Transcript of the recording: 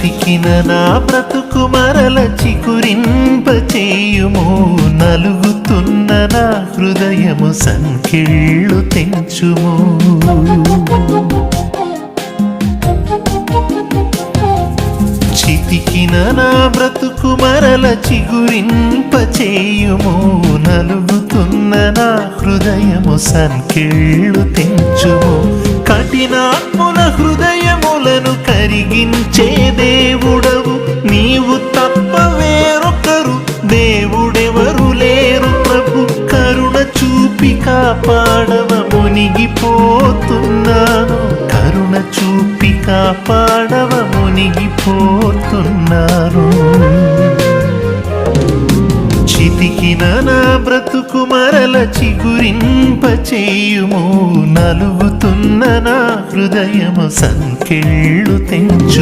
బ్రతికిన నా బ్రతుకు మరల చికురింపచేయుము నలుగుతున్న నా హృదయము సంకెళ్ళు తెంచుము. చితికిన నా బ్రతుకు మరల చిగురింపచేయుము. నలుగుతున్న నా హృదయము సంకెళ్ళు తెంచుము. కఠినా కరిగించే దేవుడవు. నీవు తప్ప వేరొకరు దేవుడెవరు లేరు ప్రభు. కరుణ చూపి కాపాడవ మునిగిపోతున్నాను. కరుణ చూపి కాపాడవ మునిగిపోతున్నాను. చితికిన నా బ్రతుకు మరల చిగురింప చేయుము నలుగుతున్న నా హృదయము సంకెళ్ళు తెంచు